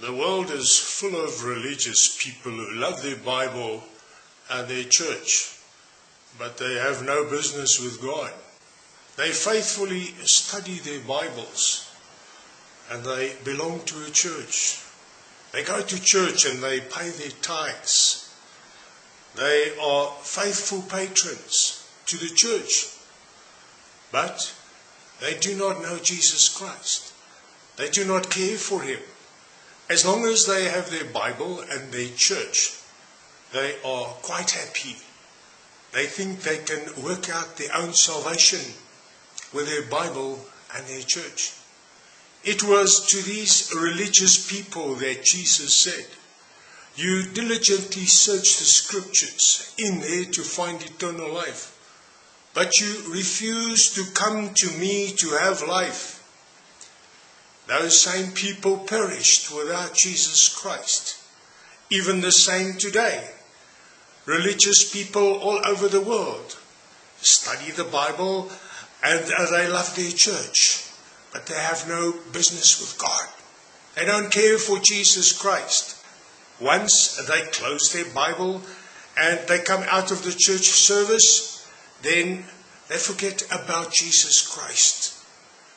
The world is full of religious people who love their Bible and their church, but they have no business with God. They faithfully study their Bibles and they belong to a church. They go to church and they pay their tithes. They are faithful patrons to the church, but they do not know Jesus Christ. They do not care for him. As long as they have their Bible and their church, they are quite happy. They think they can work out their own salvation with their Bible and their church. It was to these religious people that Jesus said, You diligently search the scriptures in there to find eternal life, but you refuse to come to me to have life. Those same people perished without Jesus Christ. Even the same today. Religious people all over the world study the Bible and they love their church, but they have no business with God. They don't care for Jesus Christ. Once they close their Bible and they come out of the church service, then they forget about Jesus Christ.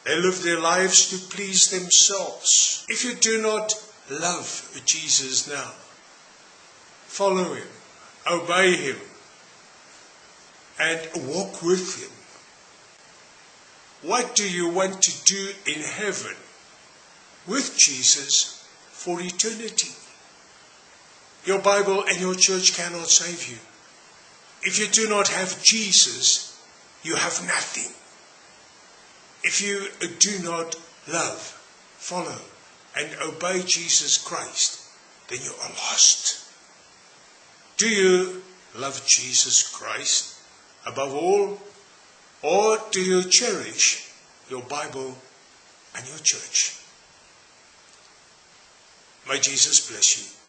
They live their lives to please themselves. If you do not love Jesus now, follow him, obey him, and walk with him. What do you want to do in heaven with Jesus for eternity? Your Bible and your church cannot save you. If you do not have Jesus, you have nothing. If you do not love, follow, and obey Jesus Christ, then you are lost. Do you love Jesus Christ above all? Or do you cherish your Bible and your church? May Jesus bless you.